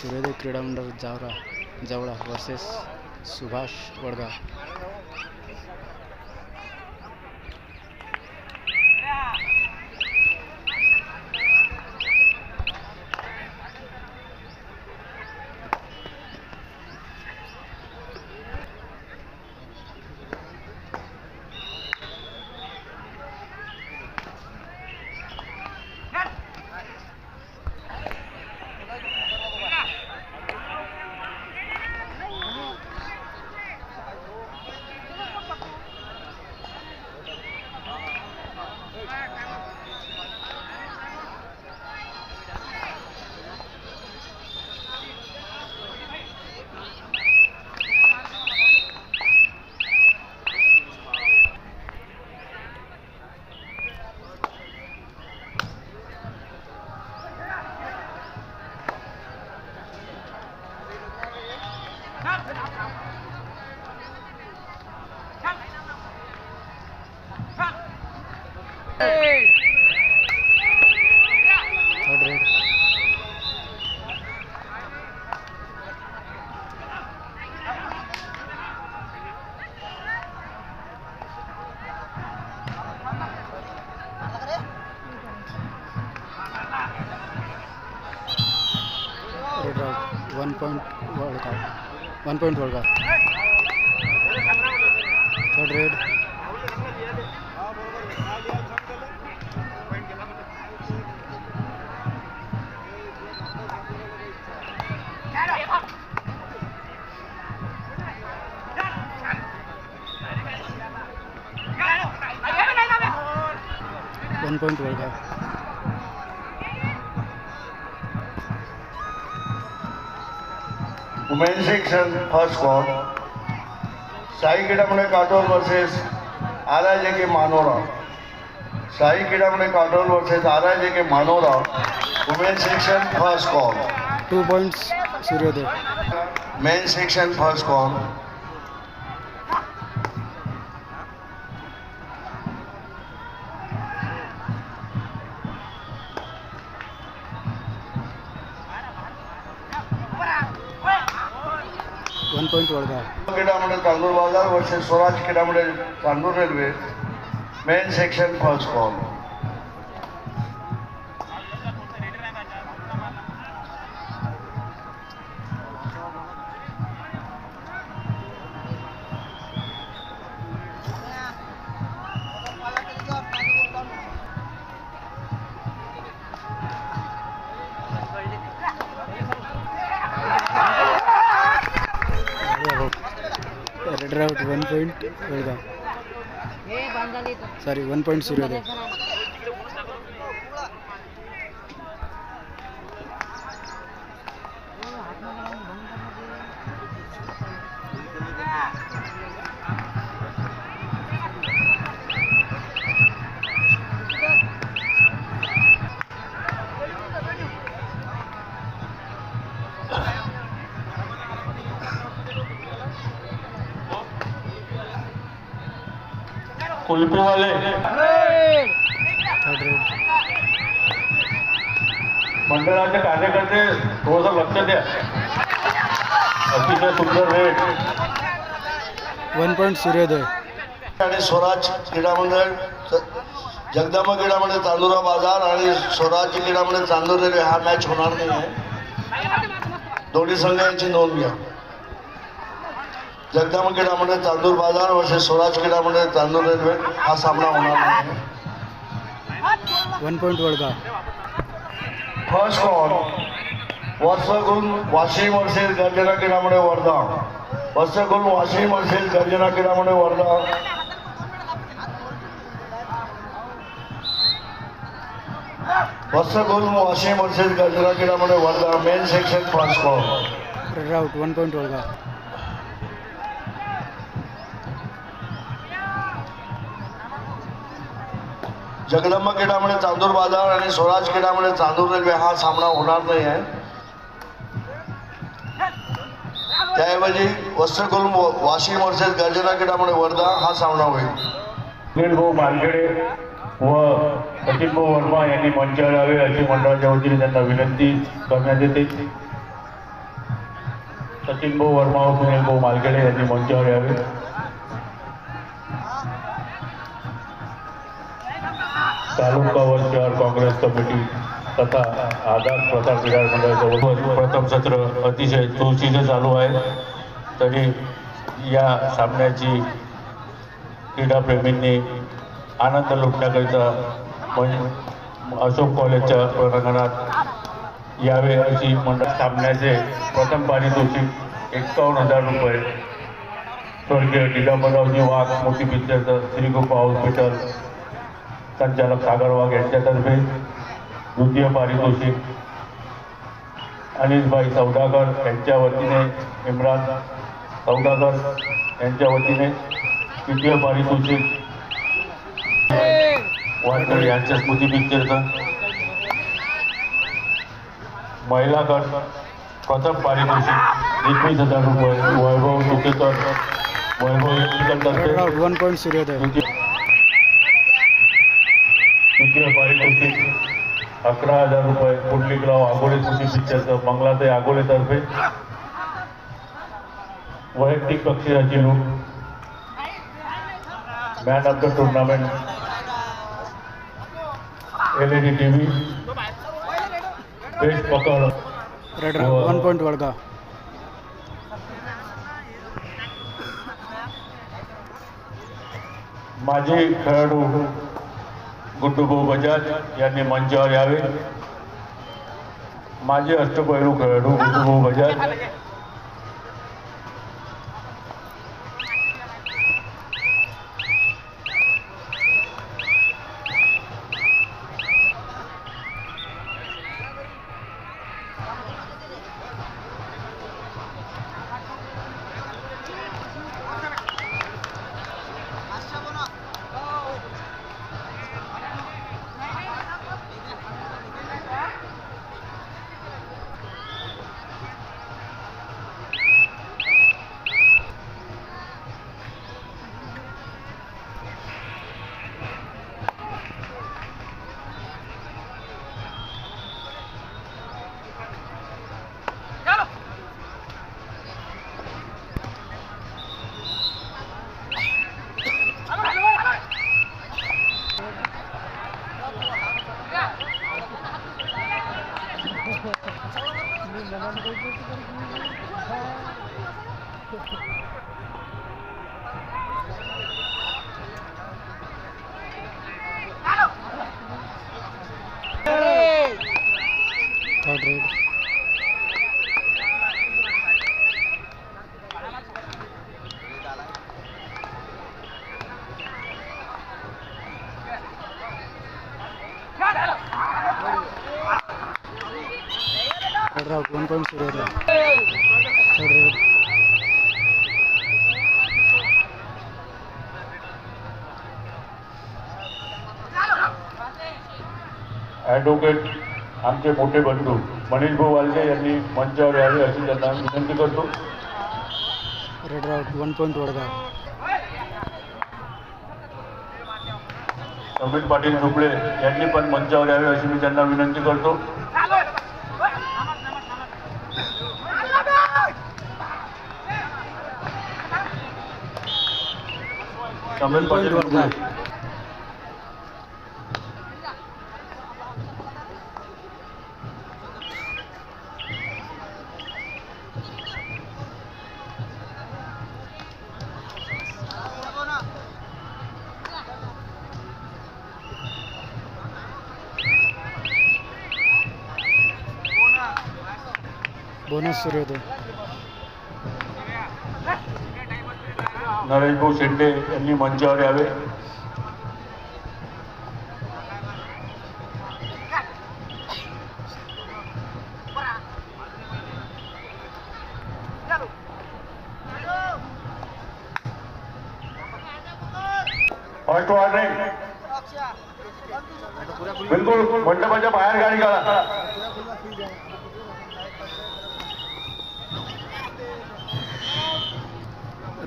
सूर्योदय क्रीडामंडळ Jawara Jawala versus Subhash Vadgaon one point Valgaon one point Valgaon third raid one point Valgaon women section first call Sai किडामुळे Katol versus R I J K Manora Sai किडामुळे Katol versus R I J K Manora women section first call two Valgaon किडामुळे तांदूळ बाजार versus Swaraj किडामुळे तांदूळ railway men section first call sorry one point Suryoday raid मंडळाचे कार्यकर्ते थोडंसं लक्ष द्या. अतिशय सुंदर रेट. वन पॉईंट सूर्योदय. आणि स्वराज क्रीडा मंडळ जगदंबा क्रीडा मंडळ चांदुरा बाजार आणि स्वराज क्रीडा मंडळ चांदूर रेल्वे हा मॅच होणार नाही आहे दोन्ही संघ यांची नोंद घ्या. जगदंबा क्रीडा मंडळ चांदूर बाजार वर्सेस स्वराज क्रीडा मंडळ चांदूर रेल्वे हा सामना होणार नाही. One point Valgaon first call वर्षगुण Washim versus Garjana क्रीडा मंडळ वर्धा. वर्षगुण वाशिम वर्सेस गर्जना क्रीडा मंडळ वर्धा. वर्षगुण वाशिम वर्सेस गर्जना क्रीडा मंडळ Wardha. Men section first raid out one point Valgaon Jagdamb क्रीडामध्ये चांदूर बाजार आणि स्वराज क्रीडामध्ये चांदूर रेल्वे हा सामना होणार नाही आहे. त्याऐवजी वस्त्रकुल वाशिम वर्सेस गर्जना क्रीडामध्ये वर्धा हा सामना होईल. सुनील भाऊ व सचिन भाऊ वर्मा यांनी मंच यावे अशी मंडळाच्या वतीने त्यांना विनंती करण्यात येते. सचिन भाऊ वर्मा व सुनील भाऊ मालखेडे यांनी मंचावर यावे तालुका व शहर काँग्रेस कमिटी तथा आधार प्रसार क्रीडा मंडळाच्या प्रथम सत्र अतिशय तुळशीचं चालू आहे. तरी या सामन्याची क्रीडाप्रेमींनी आनंद लुटण्याकरिता म्हणजे अशोक कॉलेजच्या प्रांगणात यावे अशी मंडळ सामन्याचे प्रथम पाणी दोषी एक्कावन्न हजार रुपये. स्वर्गीय डिगामरावजी वाघ मोठी पिक्चरचं श्रीगोपा हॉस्पिटल संचालक सागर वाघ यांच्यातर्फे द्वितीय पारितोषिक अनिलभाई सौदागर यांच्या वतीने इम्रान सौदागर यांच्या वतीने तृतीय पारितोषिक. वारकर यांच्या स्मृती पिक्चरचं. महिला गट प्रथम पारितोषिक एकवीस हजार रुपये वैभव सुकेकर वैभव तर्फे द्वितीय पारितोषिक अकरा हजार रुपये पुंडलिकराव आगोळे कृषी पिक्चरचं मंगलाताई आगोळेतर्फे. वैयक्तिक बक्षिसाची लूट man of the tournament L D T V best पकड. वन पॉईंट वडगाव माजी खेळाडू गुड्डूभाऊ बजाज यांनी मंचावर यावे. माझे अष्टपैलू खेळाडू गुड्डूभाऊ बजाज. ॲडव्होकेट आमचे मोठे बंधू मनीष भाऊ वालके यांनी मंचावर यावे अशी त्यांना विनंती करतो. Raid round one point Vadgaon. Amit Patil Zupale यांनी पण मंचावर यावे अशी मी त्यांना विनंती करतो. अमित पाटील झुपळे सुरू सूर्योदय नरेश भाऊ शेंडे यांनी मंचावर यावे.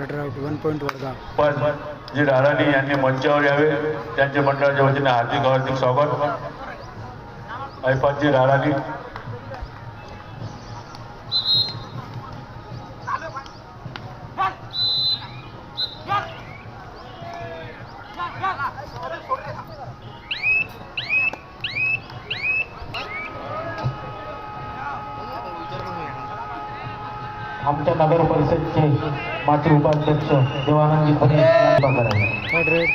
Raid round one point Vadgaon. पण जी राराणी यांनी मंचावर यावे त्यांच्या मंडळाच्या वतीने हार्दिक हार्दिक स्वागत. ऐपातजी Rarani third raid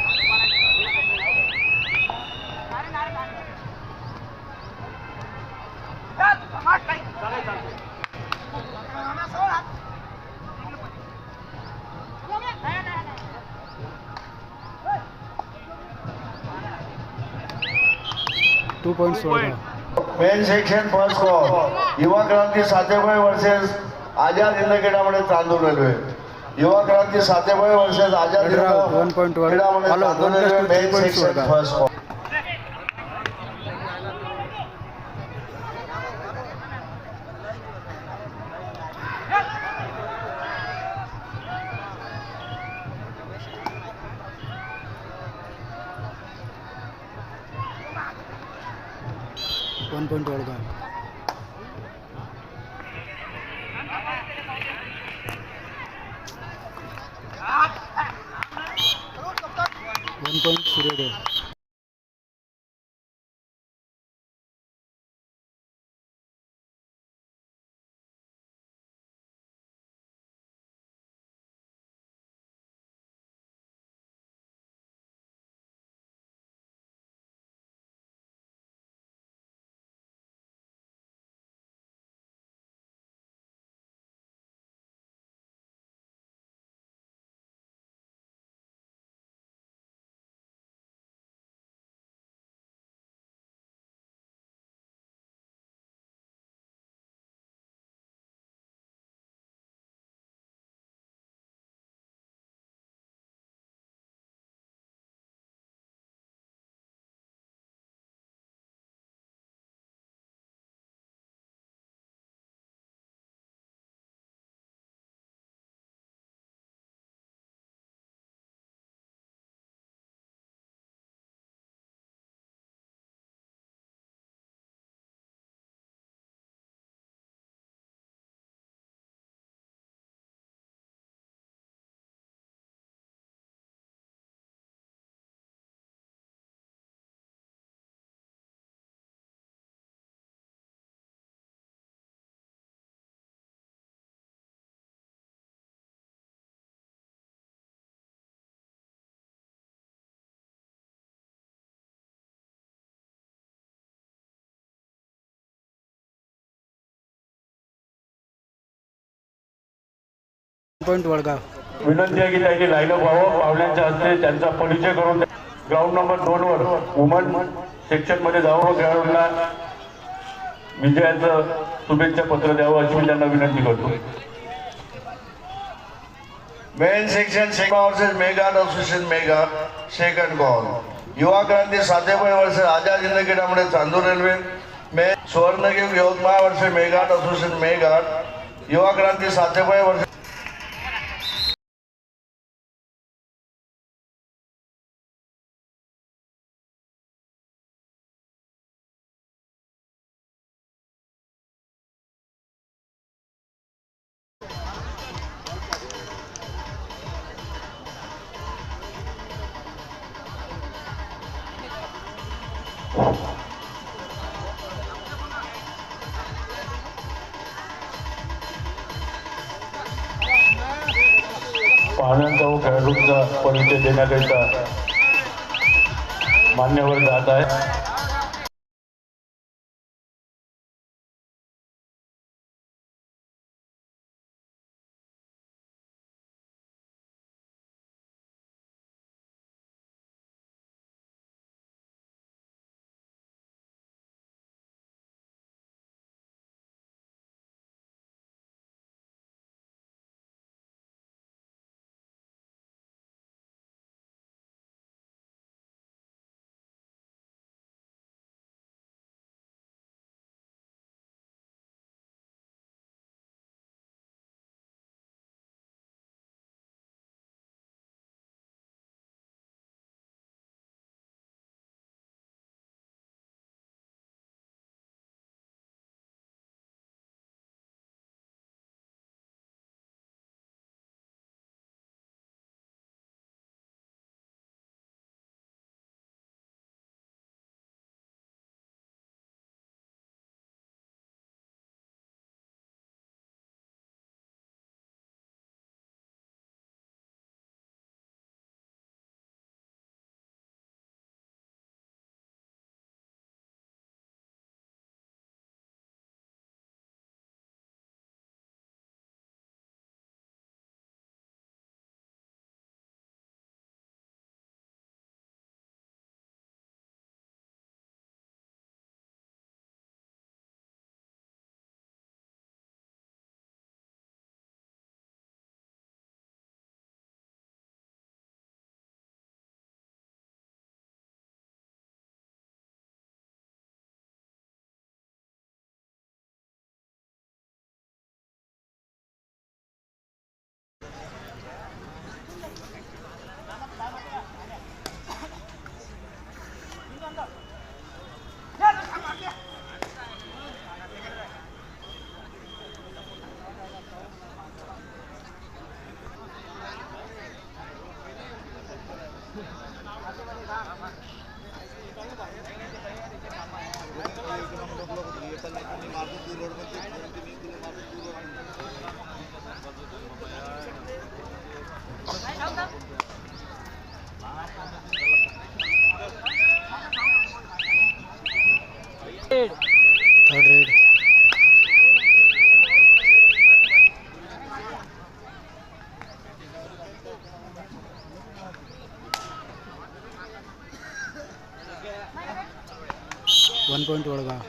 two Vadgaon men section first Yuva Kranti Satebai versus Azad Hind क्रीडामध्ये Chandur railway. Yuva Kranti Satebai versus Azad Red round, Hind one point one. Point Vadgaon. विनंती आहे की त्यांनी लाईनअप व्हावं. पाहुण्यांच्या हस्ते त्यांचा परिचय करून ग्राउंड नंबर दोन वर वुमन सेक्शनमध्ये जावं. खेळाडूंना विजयाचं शुभेच्छा पत्र द्यावं अशी मी त्यांना विनंती करतो. Men section versus mega association mega second call Yuva Kranti versus Azad Hind क्रीडामध्ये चांदूर रेल्वे. मे सुवर्णगिर यवतमाळ वर्सेस मेघाट असोसिएशन मेघाट युवा क्रांती सातेबाई वर्सेस परिचय देण्याकरिता मान्यवर जात आहे वन पॉईंट वडगाव.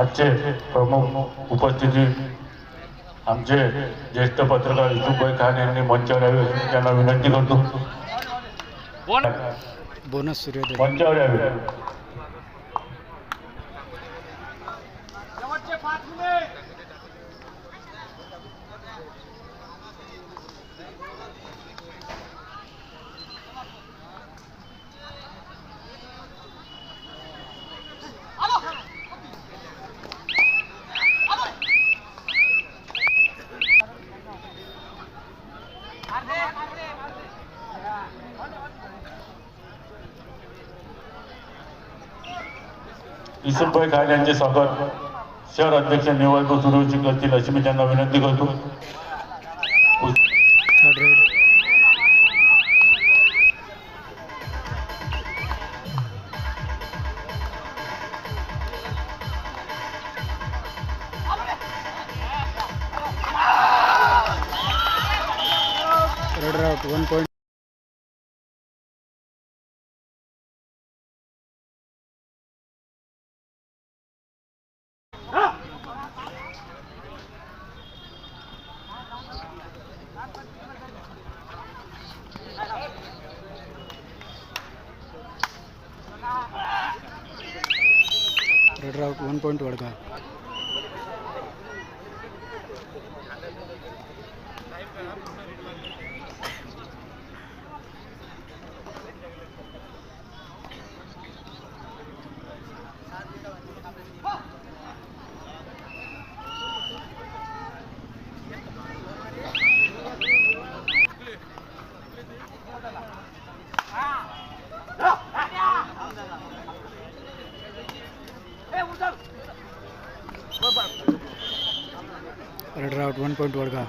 आजचे प्रमुख उपस्थिती आमचे ज्येष्ठ पत्रकार युसुफभाई खान यांनी मंचावर यावे त्यांना विनंती करतो. बोनस. मंचावर यावे. युसुफभाई खान यांचे स्वागत. शहर अध्यक्ष निवडणूक सुरू करतील अशी मी त्यांना विनंती करतो. Point Vadgaon raid out one point Vadgaon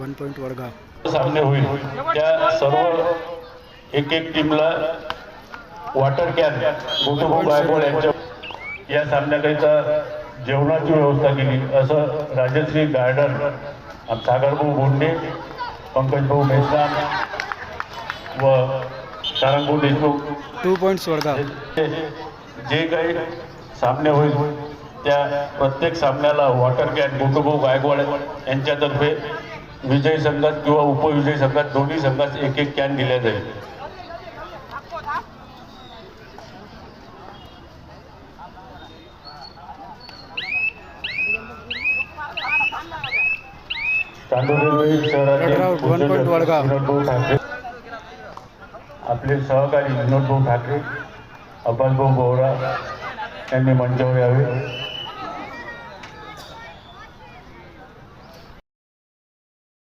one point Vadgaon सामने होईल. त्या सर्व एक एक टीमला वॉटर कॅन गोटूभाऊ गायकवाड यांच्या या सामन्याकरिता जेवणाची व्यवस्था केली. असं राजश्री गार्डन सागरभाऊ बोंडे पंकजभाऊ मेश्राम व सारंगभाऊ देशमुख टू वडगाव हे जे काही सामने होईल त्या प्रत्येक सामन्याला वॉटर कॅन गोटूभाऊ गायकवाड यांच्यातर्फे विजयी संघात किंवा उपविजयी संघात दोन्ही संघात एक एक कॅन दिल्या जाईल. रेल्वे शहराचे raid round, one point Vadgaon. विनोदभाऊ Thackeray आपले सहकारी विनोदभाऊ ठाकरे अब्बासभाऊ बोहरा यांनी मंचावर यावे.